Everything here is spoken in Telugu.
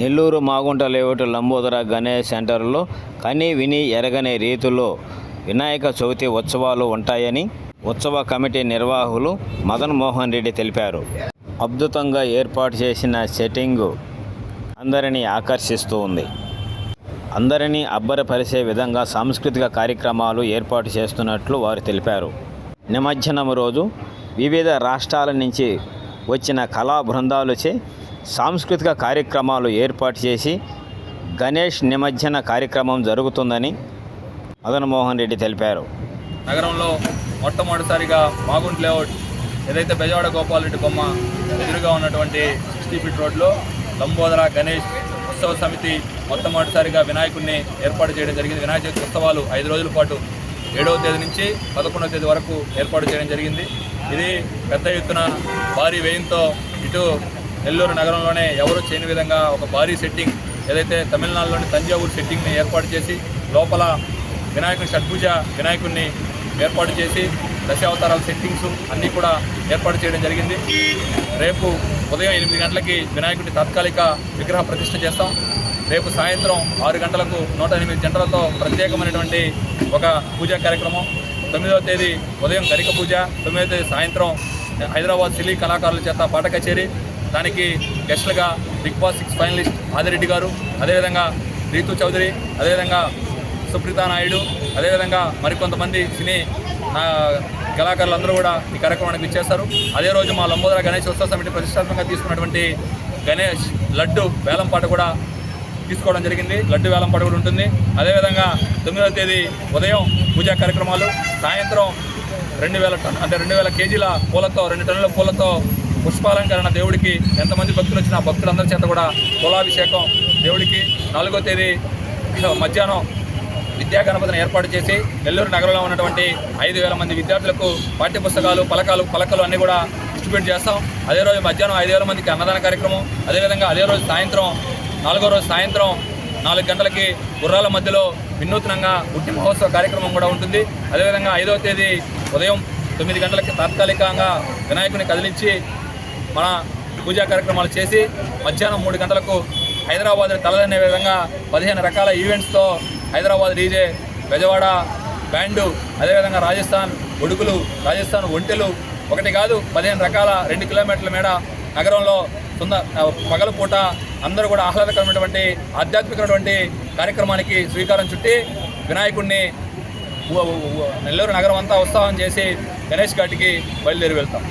నెల్లూరు మాగుంట లేఅవుట్ లంబోదర గణేష్ సెంటర్లో కని విని ఎరగని రీతిలో వినాయక చవితి ఉత్సవాలు ఉంటాయని ఉత్సవ కమిటీ నిర్వాహకులు మదన్ మోహన్ రెడ్డి తెలిపారు. అద్భుతంగా ఏర్పాటు చేసిన సెట్టింగు అందరినీ ఆకర్షిస్తూ ఉంది. అందరినీ అబ్బరపరిచే విధంగా సాంస్కృతిక కార్యక్రమాలు ఏర్పాటు చేస్తున్నట్లు వారు తెలిపారు. నిమజ్జనం రోజు వివిధ రాష్ట్రాల నుంచి వచ్చిన కళా బృందాలచే సాంస్కృతిక కార్యక్రమాలు ఏర్పాటు చేసి గణేష్ నిమజ్జన కార్యక్రమం జరుగుతుందని మదన్మోహన్ రెడ్డి తెలిపారు. నగరంలో మొట్టమొదటిసారిగా మాగుంట్ లేఅవుట్ ఏదైతే బెజవాడ గోపాలరెడ్డి బొమ్మ ఎదురుగా ఉన్నటువంటి సిక్స్టీ ఫీట్ రోడ్లో లంబోదర గణేష్ ఉత్సవ సమితి మొట్టమొదటిసారిగా వినాయకుడిని ఏర్పాటు చేయడం జరిగింది. వినాయక చవితి ఉత్సవాలు ఐదు రోజుల పాటు ఏడవ తేదీ నుంచి పదకొండవ తేదీ వరకు ఏర్పాటు చేయడం జరిగింది. ఇది పెద్ద ఎత్తున భారీ వ్యయంతో ఇటు నెల్లూరు నగరంలోనే ఎవరు చేయని విధంగా ఒక భారీ సెట్టింగ్ ఏదైతే తమిళనాడులోని తంజావూరు సెట్టింగ్ని ఏర్పాటు చేసి లోపల వినాయకుని షడ్భుజ వినాయకుడిని ఏర్పాటు చేసి దశావతారాల సెట్టింగ్స్ అన్నీ కూడా ఏర్పాటు చేయడం జరిగింది. రేపు ఉదయం ఎనిమిది గంటలకి వినాయకుడి తాత్కాలిక విగ్రహ ప్రతిష్ఠ చేస్తాం. రేపు సాయంత్రం ఆరు గంటలకు నూట ఎనిమిది జంటలతో ప్రత్యేకమైనటువంటి ఒక పూజా కార్యక్రమం. తొమ్మిదవ తేదీ ఉదయం గరిక పూజ తొమ్మిదవ తేదీ సాయంత్రం హైదరాబాద్ సిలీ కళాకారుల చేత పాట కచేరీ దానికి గెస్ట్లుగా Big Boss six finalist Adireddy garu అదేవిధంగా రీతు చౌదరి అదేవిధంగా సుప్రీతా నాయుడు అదేవిధంగా మరికొంతమంది సినీ కళాకారులందరూ కూడా ఈ కార్యక్రమానికి ఇచ్చేస్తారు అదే రోజు మా లంబోదర గణేష్ ఉత్సవ సమితి ప్రతిష్టాత్మకంగా తీసుకున్నటువంటి గణేష్ లడ్డు వేలంపాట కూడా తీసుకోవడం జరిగింది. లడ్డు వేలంపాట కూడా ఉంటుంది. అదేవిధంగా తొమ్మిదవ తేదీ ఉదయం పూజా కార్యక్రమాలు సాయంత్రం రెండు వేల టన్ అంటే రెండు వేల కేజీల పూలతో రెండు టన్నుల పూలతో పుష్పాలంకరణ దేవుడికి ఎంతమంది భక్తులు వచ్చినా భక్తులందరి చేత కూడా కులాభిషేకం దేవుడికి నాలుగో తేదీ మధ్యాహ్నం విద్యా గణపతిని ఏర్పాటు చేసి నెల్లూరు నగరంలో ఉన్నటువంటి ఐదు వేల మంది విద్యార్థులకు పాఠ్యపుస్తకాలు పలకాలు పలకలు అన్నీ కూడా డిస్ట్రిబ్యూట్ చేస్తాం. అదే రోజు మధ్యాహ్నం ఐదు వేల మందికి అన్నదాన కార్యక్రమం అదేవిధంగా అదే రోజు సాయంత్రం నాలుగో రోజు సాయంత్రం నాలుగు గంటలకి గుర్రాల మధ్యలో వినూత్నంగా ఉట్టి మహోత్సవ కార్యక్రమం కూడా ఉంటుంది. అదేవిధంగా ఐదవ తేదీ ఉదయం తొమ్మిది గంటలకి తాత్కాలికంగా వినాయకుని కదిలించి మన పూజా కార్యక్రమాలు చేసి మధ్యాహ్నం మూడు గంటలకు హైదరాబాద్ తలదనే విధంగా పదిహేను రకాల ఈవెంట్స్తో హైదరాబాద్ డీజే బెజవాడ బ్యాండు అదేవిధంగా రాజస్థాన్ ఉడుకులు రాజస్థాన్ ఒంటెలు. ఒకటి కాదు పదిహేను రకాల రెండు కిలోమీటర్ల మేడ నగరంలో సుంద పగలపూట అందరూ కూడా ఆహ్లాదకరమైనటువంటి ఆధ్యాత్మికమైనటువంటి కార్యక్రమానికి శ్రీకారం చుట్టి వినాయకుడిని నెల్లూరు నగరం అంతా ఉత్సాహం చేసి గణేష్ ఘాట్కి బయలుదేరి వెళ్తాం.